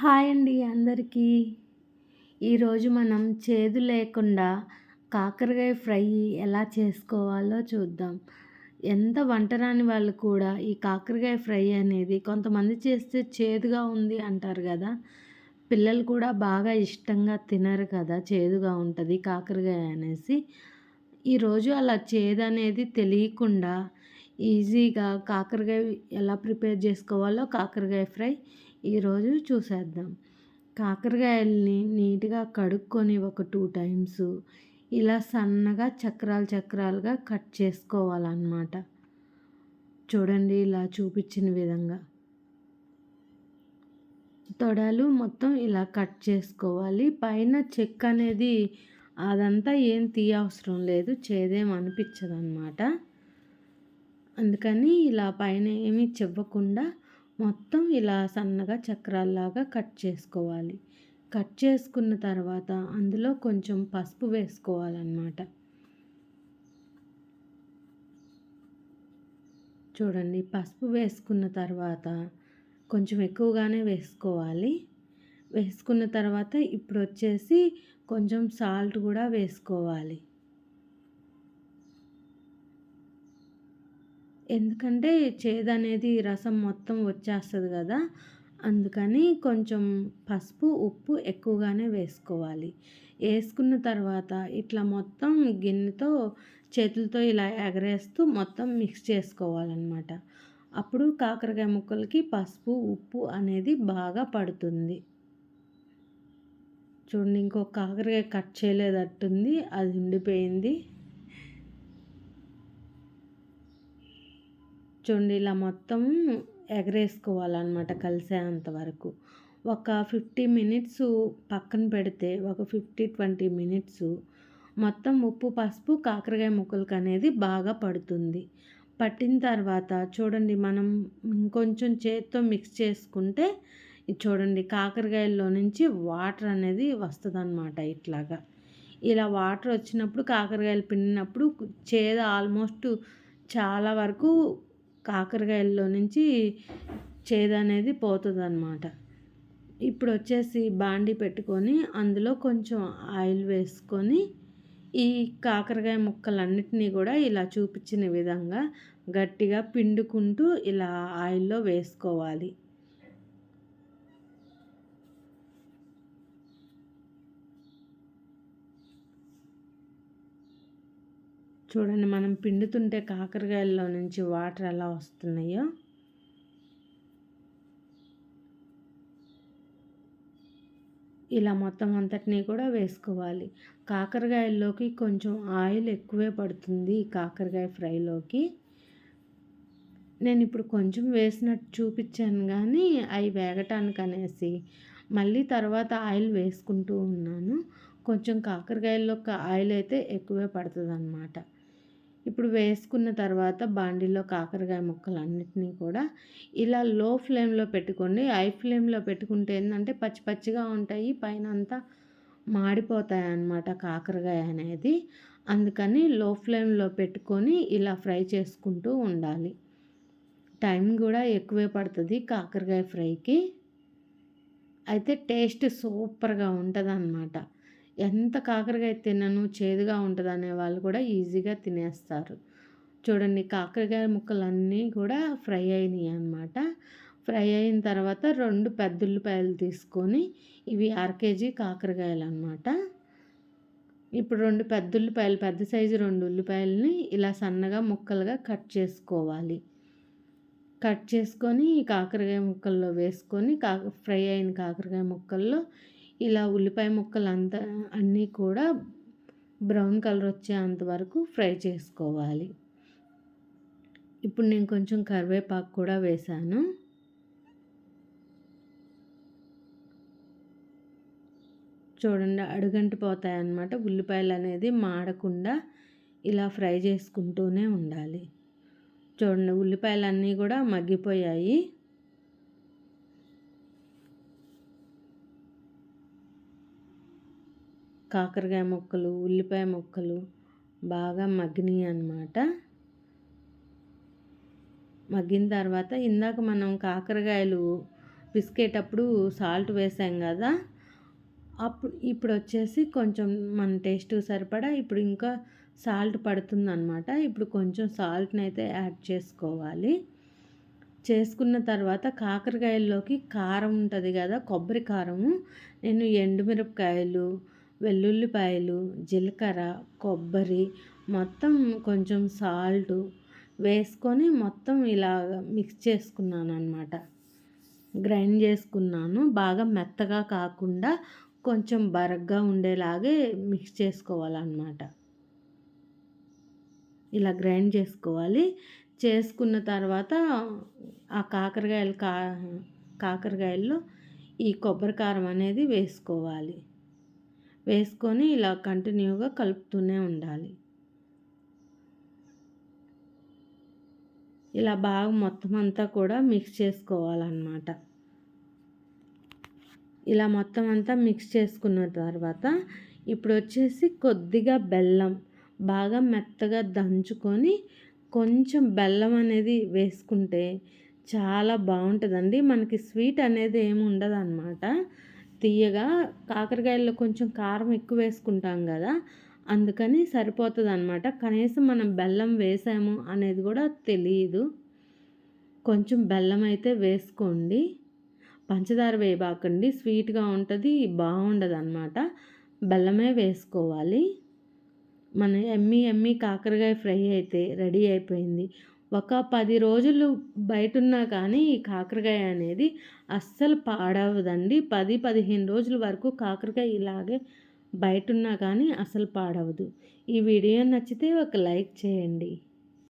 Hi అండి అందరికీ. ఈరోజు మనం చేదు లేకుండా కాకరకాయ ఫ్రై ఎలా చేసుకోవాలో చూద్దాం. ఎంత వంట రాని వాళ్ళు కూడా ఈ కాకరకాయ ఫ్రై అనేది కొంతమంది చేస్తే చేదుగా ఉంది అంటారు కదా. పిల్లలు కూడా బాగా ఇష్టంగా తినరు కదా చేదుగా ఉంటుంది కాకరకాయ అనేసి. ఈరోజు అలా చేదు అనేది తెలియకుండా ఈజీగా కాకరకాయ ఎలా ప్రిపేర్ చేసుకోవాలో కాకరకాయ ఫ్రై ఈరోజు చూసేద్దాం. కాకరకాయల్ని నీట్గా కడుక్కొని ఒక టూ టైమ్స్ ఇలా సన్నగా చక్రాలు చక్రాలుగా కట్ చేసుకోవాలన్నమాట. చూడండి ఇలా చూపించిన విధంగా. తొడలు మొత్తం ఇలా కట్ చేసుకోవాలి. పైన చెక్ అనేది అదంతా ఏం తీయవసరం లేదు. చేదేం అనిపించదనమాట అందుకని ఇలా పైన ఏమీ చెవ్వకుండా మొత్తం ఇలా సన్నగా చక్రాల్లాగా కట్ చేసుకోవాలి. కట్ చేసుకున్న తర్వాత అందులో కొంచెం పసుపు వేసుకోవాలన్నమాట. చూడండి పసుపు వేసుకున్న తర్వాత కొంచెం ఎక్కువగానే వేసుకోవాలి. వేసుకున్న తర్వాత ఇప్పుడు వచ్చేసి కొంచెం సాల్ట్ కూడా వేసుకోవాలి. ఎందుకంటే చేదు అనేది రసం మొత్తం వచ్చేస్తుంది కదా అందుకని కొంచెం పసుపు ఉప్పు ఎక్కువగానే వేసుకోవాలి. వేసుకున్న తర్వాత ఇట్లా మొత్తం గిన్నెతో చేతులతో ఇలా ఎగరేస్తూ మొత్తం మిక్స్ చేసుకోవాలన్నమాట. అప్పుడు కాకరకాయ ముక్కలకి పసుపు ఉప్పు అనేది బాగా పడుతుంది. చూడండి ఇంకో కాకరకాయ కట్ చేయలేదట్టుంది అది ఉండిపోయింది. చూడండి ఇలా మొత్తం ఎగరేసుకోవాలన్నమాట కలిసేంత వరకు. ఒక ఫిఫ్టీ మినిట్స్ పక్కన పెడితే ఒక ఫిఫ్టీ ట్వంటీ మినిట్స్ మొత్తం ఉప్పు పసుపు కాకరకాయ ముక్కలకి అనేది బాగా పడుతుంది. పట్టిన తర్వాత చూడండి మనం ఇంకొంచెం చేత్తో మిక్స్ చేసుకుంటే చూడండి కాకరకాయల్లో నుంచి వాటర్ అనేది వస్తుంది అనమాట ఇట్లాగా. ఇలా వాటర్ వచ్చినప్పుడు కాకరకాయలు పిండినప్పుడు చేదు ఆల్మోస్ట్ చాలా వరకు కాకరకాయల్లో నుంచి చేదు అనేది పోతుంది అనమాట ఇప్పుడు వచ్చేసి బాండి పెట్టుకొని అందులో కొంచెం ఆయిల్ వేసుకొని ఈ కాకరకాయ ముక్కలన్నిటినీ కూడా ఇలా చూపించిన విధంగా గట్టిగా పిండుకుంటూ ఇలా ఆయిల్లో వేసుకోవాలి. చూడండి మనం పిండుతుంటే కాకరకాయల్లో నుంచి వాటర్ ఎలా వస్తున్నాయో. ఇలా మొత్తం అంతటినీ కూడా వేసుకోవాలి. కాకరకాయల్లోకి కొంచెం ఆయిల్ ఎక్కువే పడుతుంది కాకరకాయ ఫ్రైలోకి. నేను ఇప్పుడు కొంచెం వేసినట్టు చూపించాను కానీ అవి వేగటానికి అనేసి మళ్ళీ తర్వాత ఆయిల్ వేసుకుంటూ ఉన్నాను. కొంచెం కాకరకాయల్లో ఆయిల్ అయితే ఎక్కువే పడుతుంది అన్నమాట ఇప్పుడు వేసుకున్న తర్వాత బాండీలో కాకరకాయ ముక్కలు అన్నిటినీ కూడా ఇలా లో ఫ్లేమ్లో పెట్టుకోండి. హై ఫ్లేమ్లో పెట్టుకుంటే ఏంటంటే పచ్చి పచ్చిగా ఉంటాయి. పైన అంతా మాడిపోతాయి అన్నమాట కాకరకాయ అనేది. అందుకని లో ఫ్లేమ్లో పెట్టుకొని ఇలా ఫ్రై చేసుకుంటూ ఉండాలి. టైం కూడా ఎక్కువే పడుతుంది కాకరకాయ ఫ్రైకి. అయితే టేస్ట్ సూపర్గా ఉంటుంది అన్నమాట ఎంత కాకరకాయ తినను చేదుగా ఉంటుంది అనే వాళ్ళు కూడా ఈజీగా తినేస్తారు. చూడండి కాకరకాయ ముక్కలన్నీ కూడా ఫ్రై అయినాయి అన్నమాట. ఫ్రై అయిన తర్వాత రెండు పెద్ద ఉల్లిపాయలు తీసుకొని ఇవి అర కేజీ కాకరకాయలు అనమాట ఇప్పుడు రెండు పెద్ద ఉల్లిపాయలు పెద్ద సైజు రెండు ఉల్లిపాయలని ఇలా సన్నగా ముక్కలుగా కట్ చేసుకోవాలి. కట్ చేసుకొని కాకరకాయ ముక్కల్లో వేసుకొని కా ఫ్రై అయిన కాకరకాయ ముక్కల్లో ఇలా ఉల్లిపాయ ముక్కలు అంతా అన్నీ కూడా బ్రౌన్ కలర్ వచ్చేంత వరకు ఫ్రై చేసుకోవాలి. ఇప్పుడు నేను కొంచెం కరివేపాకు కూడా వేశాను చూడండి అడుగంటి పోతాయన్నమాట. ఉల్లిపాయలు అనేది మాడకుండా ఇలా ఫ్రై చేసుకుంటూనే ఉండాలి. చూడండి ఉల్లిపాయలు అన్నీ కూడా మగ్గిపోయాయి. కాకరకాయ ముక్కలు ఉల్లిపాయ ముక్కలు బాగా మగ్గినాయి అన్నమాట మగ్గిన తర్వాత ఇందాక మనం కాకరకాయలు పిసికేటప్పుడు సాల్ట్ వేసాం కదా అప్పుడు ఇప్పుడు వచ్చేసి కొంచెం మన టేస్ట్ సరిపడా ఇప్పుడు ఇంకా సాల్ట్ పడుతుందన్నమాట. ఇప్పుడు కొంచెం సాల్ట్ని అయితే యాడ్ చేసుకోవాలి. చేసుకున్న తర్వాత కాకరకాయల్లోకి కారం ఉంటుంది కదా కొబ్బరి కారము. నేను ఎండుమిరపకాయలు వెల్లుల్లిపాయలు జీలకర్ర కొబ్బరి మొత్తం కొంచెం సాల్ట్ వేసుకొని మొత్తం ఇలా మిక్స్ చేసుకున్నాను అనమాట గ్రైండ్ చేసుకున్నాను. బాగా మెత్తగా కాకుండా కొంచెం బరగ్గా ఉండేలాగే మిక్స్ చేసుకోవాలన్నమాట. ఇలా గ్రైండ్ చేసుకోవాలి. చేసుకున్న తర్వాత ఆ కాకరకాయలు కా కాకరకాయల్లో ఈ కొబ్బరి కారం అనేది వేసుకోవాలి. వేసుకొని ఇలా కంటిన్యూగా కలుపుతూనే ఉండాలి. ఇలా బాగా మొత్తం అంతా కూడా మిక్స్ చేసుకోవాలన్నమాట. ఇలా మొత్తం అంతా మిక్స్ చేసుకున్న తర్వాత ఇప్పుడు వచ్చేసి కొద్దిగా బెల్లం బాగా మెత్తగా దంచుకొని కొంచెం బెల్లం అనేది వేసుకుంటే చాలా బాగుంటుందండి. మనకి స్వీట్ అనేది ఏమి ఉండదు తీయగా కాకరకాయల్లో కొంచెం కారం ఎక్కువ వేసుకుంటాం కదా అందుకని సరిపోతుంది అనమాట కనీసం మనం బెల్లం వేసాము అనేది కూడా తెలియదు కొంచెం బెల్లం అయితే వేసుకోండి. పంచదార వేయబాకండి స్వీట్గా ఉంటుంది బాగుండదు అనమాట బెల్లమే వేసుకోవాలి. మన ఎమ్మి ఎమ్మి కాకరకాయ ఫ్రై అయితే రెడీ అయిపోయింది. ఒక పది రోజులు బయట ఉన్నా కానీ ఈ కాకరకాయ అనేది అస్సలు పాడవదండి. పది పదిహేను రోజుల వరకు కాకరకాయ ఇలాగే బయట ఉన్నా కానీ అసలు పాడవదు. ఈ వీడియో నచ్చితే ఒక లైక్ చేయండి.